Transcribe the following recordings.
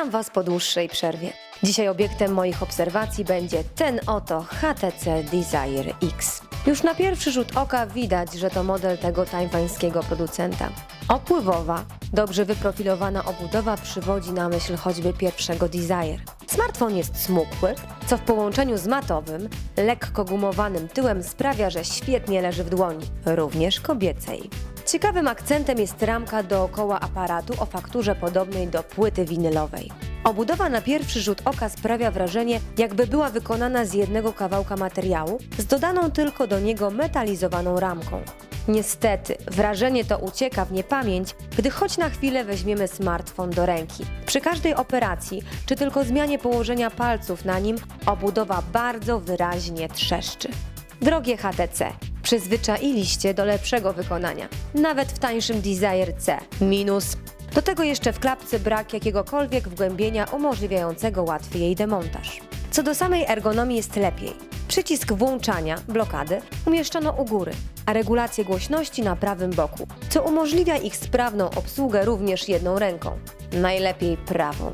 Witam Was po dłuższej przerwie. Dzisiaj obiektem moich obserwacji będzie ten oto HTC Desire X. Już na pierwszy rzut oka widać, że to model tego tajwańskiego producenta. Opływowa, dobrze wyprofilowana obudowa przywodzi na myśl choćby pierwszego Desire. Smartfon jest smukły, co w połączeniu z matowym, lekko gumowanym tyłem sprawia, że świetnie leży w dłoni, również kobiecej. Ciekawym akcentem jest ramka dookoła aparatu o fakturze podobnej do płyty winylowej. Obudowa na pierwszy rzut oka sprawia wrażenie, jakby była wykonana z jednego kawałka materiału, z dodaną tylko do niego metalizowaną ramką. Niestety, wrażenie to ucieka w niepamięć, gdy choć na chwilę weźmiemy smartfon do ręki. Przy każdej operacji, czy tylko zmianie położenia palców na nim, obudowa bardzo wyraźnie trzeszczy. Drogie HTC, przyzwyczailiście do lepszego wykonania. Nawet w tańszym Desire C. Minus. Do tego jeszcze w klapce brak jakiegokolwiek wgłębienia umożliwiającego łatwy jej demontaż. Co do samej ergonomii jest lepiej. Przycisk włączania, blokady, umieszczono u góry, a regulację głośności na prawym boku, co umożliwia ich sprawną obsługę również jedną ręką. Najlepiej prawą.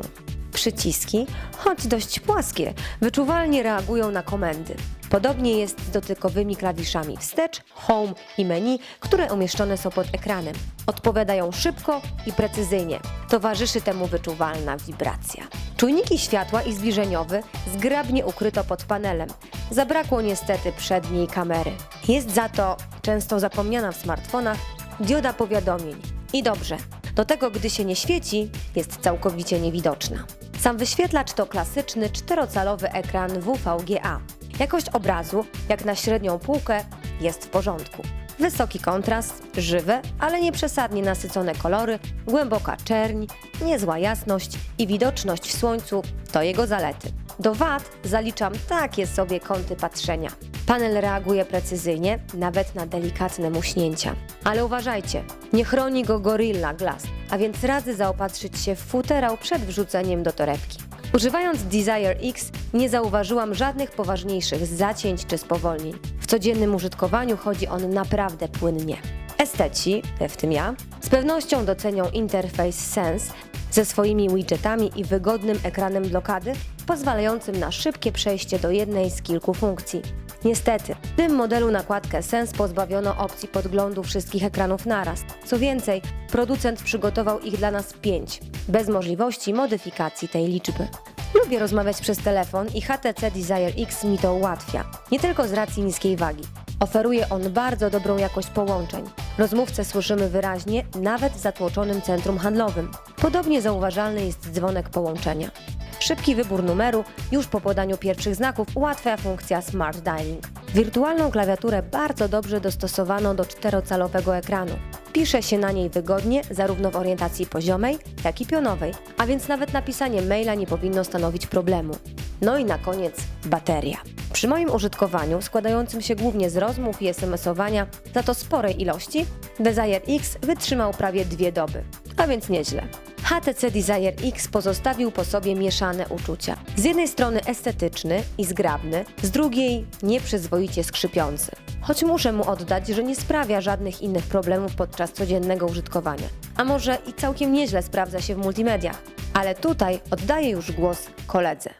Przyciski, choć dość płaskie, wyczuwalnie reagują na komendy. Podobnie jest z dotykowymi klawiszami wstecz, home i menu, które umieszczone są pod ekranem. Odpowiadają szybko i precyzyjnie. Towarzyszy temu wyczuwalna wibracja. Czujniki światła i zbliżeniowy zgrabnie ukryto pod panelem. Zabrakło niestety przedniej kamery. Jest za to, często zapomniana w smartfonach, dioda powiadomień. I dobrze. Do tego, gdy się nie świeci, jest całkowicie niewidoczna. Sam wyświetlacz to klasyczny czterocalowy ekran WVGA. Jakość obrazu, jak na średnią półkę, jest w porządku. Wysoki kontrast, żywe, ale nie przesadnie nasycone kolory, głęboka czerń, niezła jasność i widoczność w słońcu to jego zalety. Do wad zaliczam takie sobie kąty patrzenia. Panel reaguje precyzyjnie, nawet na delikatne muśnięcia. Ale uważajcie, nie chroni go Gorilla Glass, a więc radzę zaopatrzyć się w futerał przed wrzuceniem do torebki. Używając Desire X nie zauważyłam żadnych poważniejszych zacięć czy spowolnień. W codziennym użytkowaniu chodzi on naprawdę płynnie. Esteci, w tym ja, z pewnością docenią interfejs Sense ze swoimi widgetami i wygodnym ekranem blokady, pozwalającym na szybkie przejście do jednej z kilku funkcji. Niestety, w tym modelu nakładkę Sense pozbawiono opcji podglądu wszystkich ekranów naraz. Co więcej, producent przygotował ich dla nas pięć, bez możliwości modyfikacji tej liczby. Lubię rozmawiać przez telefon i HTC Desire X mi to ułatwia. Nie tylko z racji niskiej wagi. Oferuje on bardzo dobrą jakość połączeń. Rozmówcę słyszymy wyraźnie, nawet w zatłoczonym centrum handlowym. Podobnie zauważalny jest dzwonek połączenia. Szybki wybór numeru już po podaniu pierwszych znaków ułatwia funkcja Smart Dialing. Wirtualną klawiaturę bardzo dobrze dostosowano do czterocalowego ekranu. Pisze się na niej wygodnie zarówno w orientacji poziomej, jak i pionowej, a więc nawet napisanie maila nie powinno stanowić problemu. No i na koniec bateria. Przy moim użytkowaniu, składającym się głównie z rozmów i SMS-owania, za to sporej ilości, Desire X wytrzymał prawie dwie doby, a więc nieźle. HTC Desire X pozostawił po sobie mieszane uczucia. Z jednej strony estetyczny i zgrabny, z drugiej nieprzyzwoicie skrzypiący. Choć muszę mu oddać, że nie sprawia żadnych innych problemów podczas codziennego użytkowania. A może i całkiem nieźle sprawdza się w multimediach. Ale tutaj oddaję już głos koledze.